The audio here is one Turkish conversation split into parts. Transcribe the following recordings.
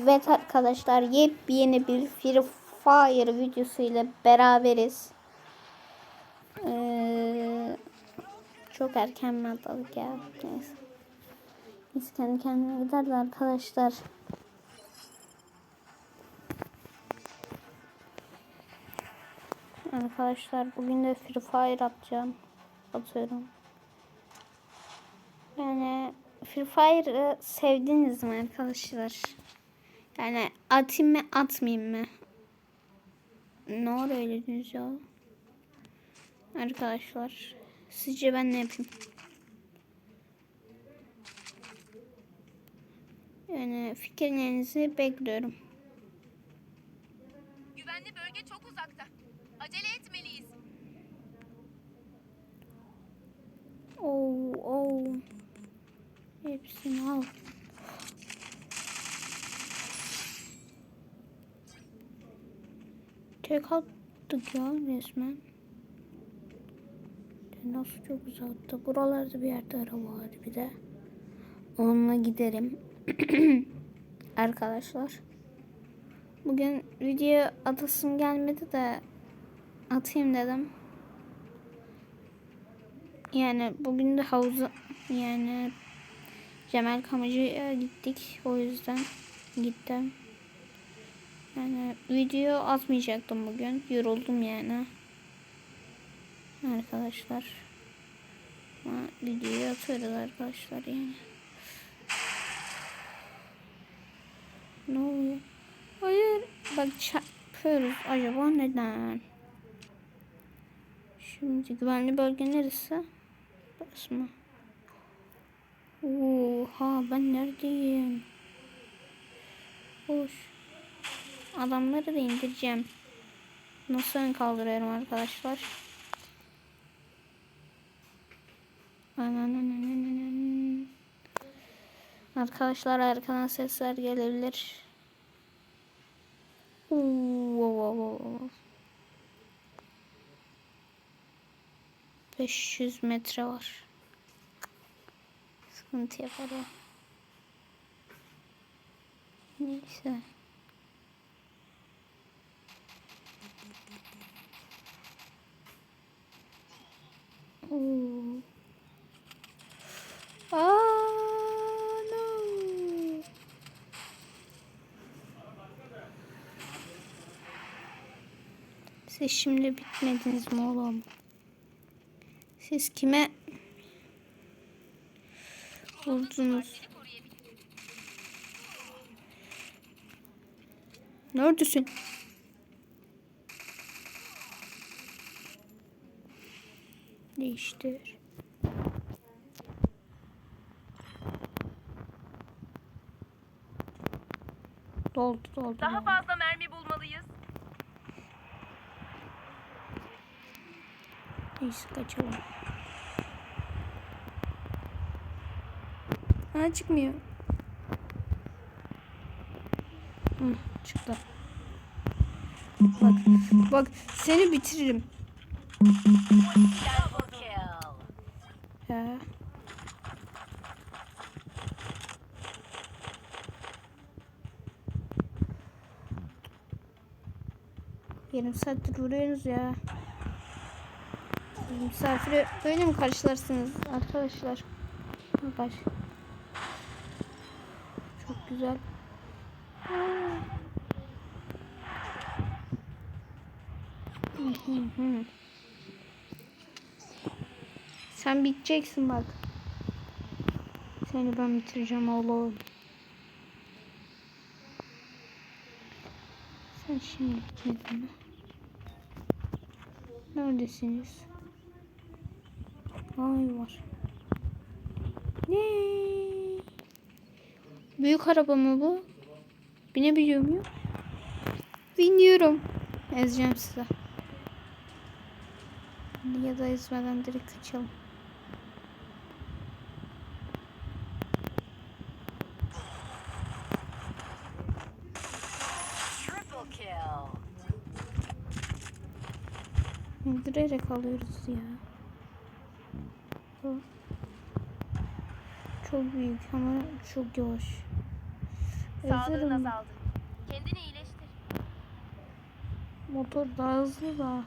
Evet arkadaşlar yepyeni bir Free Fire videosu ile beraberiz. Ee, çok erken mi atladık ya? Biz kendi kendine gider de arkadaşlar. Arkadaşlar bugün de Free Fire atacağım. Atıyorum. Yani Free Fire'ı sevdiniz mi arkadaşlar? Yani atayım mı atmayayım mı? Ne var öyle düz ya? Arkadaşlar sizce ben ne yapayım? Yani fikirlerinizi bekliyorum. Güvenli bölge çok uzakta. Acele etmeliyiz. Oo, oo. Hepsini al. Tek attık ya resmen. Nasıl çok uzaktı. Buralarda bir yerde araba var bir de. Onunla giderim. Arkadaşlar. Bugün video atasım gelmedi de atayım dedim. Yani bugün de havuza yani Cemal Kamacı'ya gittik. O yüzden gittim. Yani video atmayacaktım bugün. Yoruldum yani. Arkadaşlar. Ama videoyu atıyoruz arkadaşlar yani. Ne oluyor? Hayır. Bak çarpıyoruz. Acaba neden? Şimdi güvenli bölge neresi? Burası mı? Oha ben neredeyim? Hoş. Adamları da indireceğim. Nasıl ön kaldırıyorum arkadaşlar? Arkadaşlar arkadan sesler gelebilir. Oo. 500 metre var. Sıkıntı yapar ya. Neyse. Oo. Aa, no. Siz şimdi bitmediniz mi oğlum? Siz kime vurdunuz? Neredesin? Değiştir. Doldu doldu. Daha fazla mermi bulmalıyız. Neyse kaçalım. Ha çıkmıyor. Hı, çıktı. Bak, bak seni bitiririm. Ya. Yarım saattir vuruyorsunuz ya. Misafiri böyle mi karşılarsınız arkadaşlar? Bak. Çok güzel. Sen biteceksin bak. Seni ben bitireceğim oğlum. Sen şimdi bitmedin mi? Neredesiniz? Ay var. Ne? Büyük araba mı bu? Binebiliyor muyum? Biniyorum. Ezeceğim size. Ya da ezmeden direkt kaçalım. Triple kill. İndirerek alıyoruz ya. Çok büyük ama çok yavaş. Sağlığın Hazırım. azaldı. Kendini iyileştir. Motor daha hızlı da.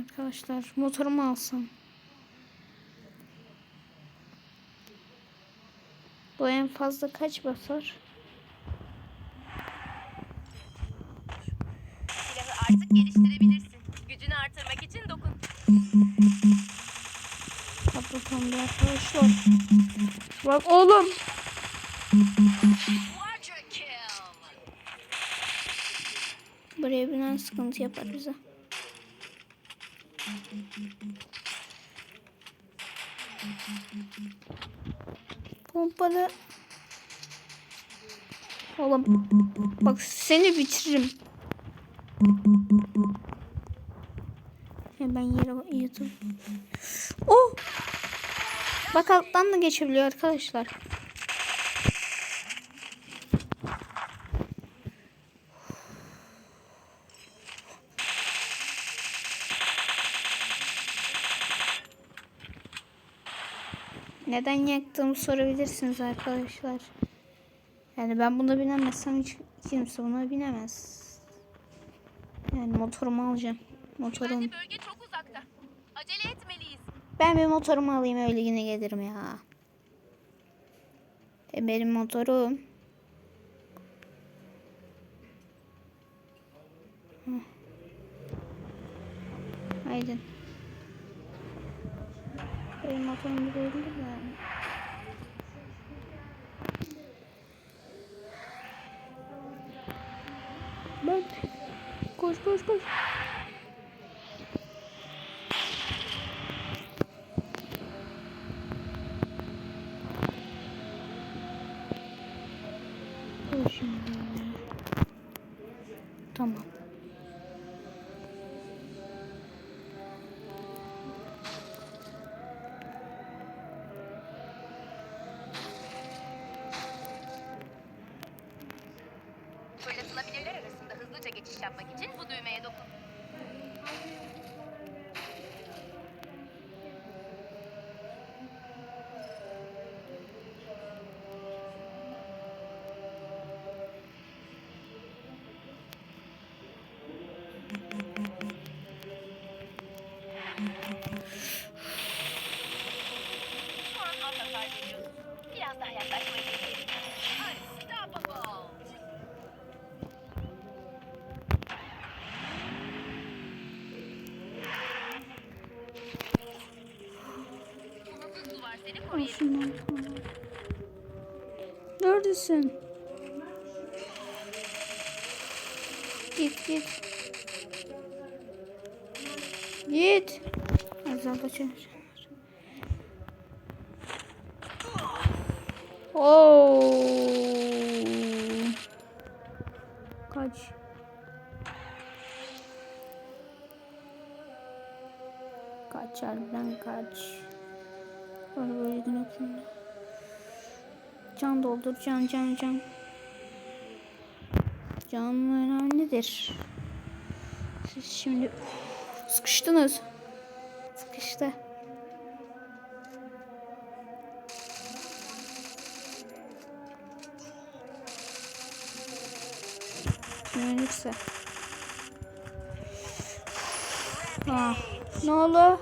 Arkadaşlar motorumu alsam. Bu en fazla kaç basar? Artık geliştirebilirsin. Gücünü artırmak için dokun. Kapatalım arkadaşlar. Bak oğlum. Buraya binen sıkıntı yapar bize. Pompalı. Oğlum bak seni bitiririm. Hemen yere yatıp. Oh! Bak alttan da geçebiliyor arkadaşlar. Neden yaktığımı sorabilirsiniz arkadaşlar. Yani ben buna binemezsem hiç kimse buna binemez. Yani motorumu alacağım. Motorum. Güvenli bölge çok uzakta. Acele etmeliyiz. Ben bir motorumu alayım öyle yine gelirim ya. Benim motorum. Fırlatılabilirler arasında hızlıca geçiş yapmak için bu düğmeye dokun. Neredesin? Git git. Git. Azal kaçar. Oo. Kaç. Kaç harbiden kaç. Gün içinde. Can doldur can can can. Can önemlidir. Siz şimdi sıkıştınız. Sıkıştı. Güvenirse. Ah, ne oldu?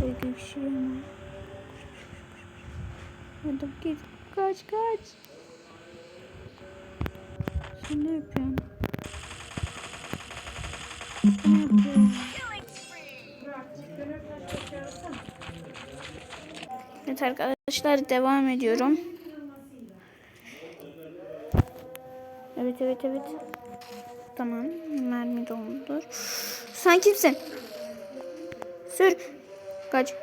Böyle bir şey mi? Hadi git. Kaç kaç. Sen ne yapıyorsun? Ne yapıyorsun? Evet arkadaşlar devam ediyorum. Evet evet evet. Tamam. Mermi doldur. Sen kimsin? Sür. Kaç.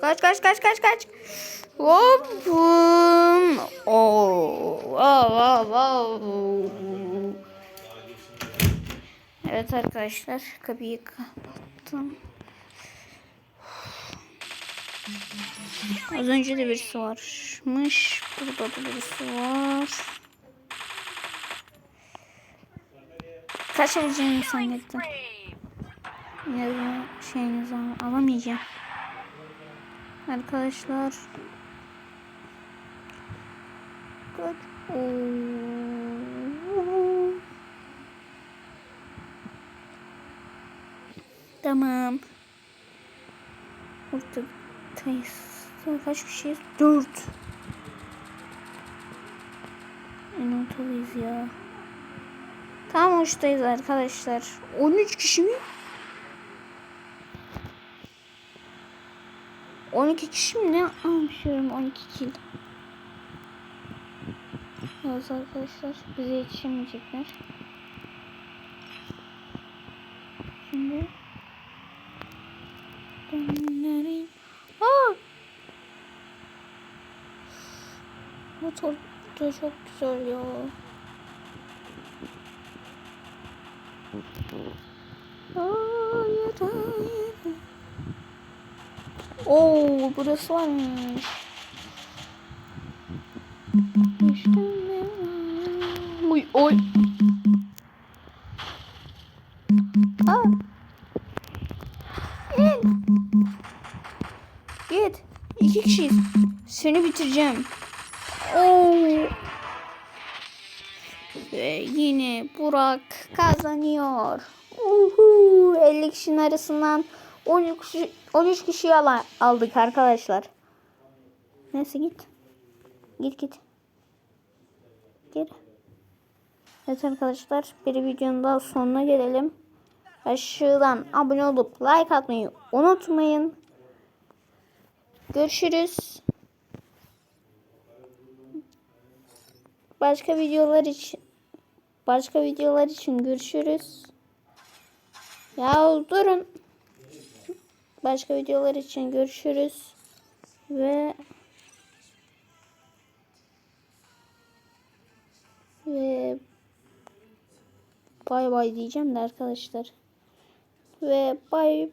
Kaç kaç kaç kaç kaç. Hop. Oo. Wow, wow, wow. Evet arkadaşlar kapıyı kapattım. Az önce de birisi varmış. Burada da birisi var. Kaç zannettim. Spree. Yine de şeyinizi al- alamayacağım. Arkadaşlar. Oo. Tamam. Ortadayız. Kaç kişiyiz? Dört. En ortadayız ya. Tam uçtayız arkadaşlar. 13 kişi mi? 12 kişi mi ne almışıyorum 12 kill. Evet arkadaşlar bize yetişemeyecekler. Şimdi Dönlerin. Aa! Motor da çok güzel ya. Hayır, hayır. Oo, burası varmış. Uy, oy. Aa. İn. Git. İki kişiyiz. Seni bitireceğim. Oo. Ve yine Burak kazanıyor. Uhu, 50 kişinin arasından 13 kişi, 13 kişiyi ala- aldık arkadaşlar. Neyse git. Git git. Geri. Evet arkadaşlar bir videonun daha sonuna gelelim. Aşağıdan abone olup like atmayı unutmayın. Görüşürüz. Başka videolar için başka videolar için görüşürüz. Ya durun. Başka videolar için görüşürüz. Ve ve bay bay diyeceğim de arkadaşlar. Ve bay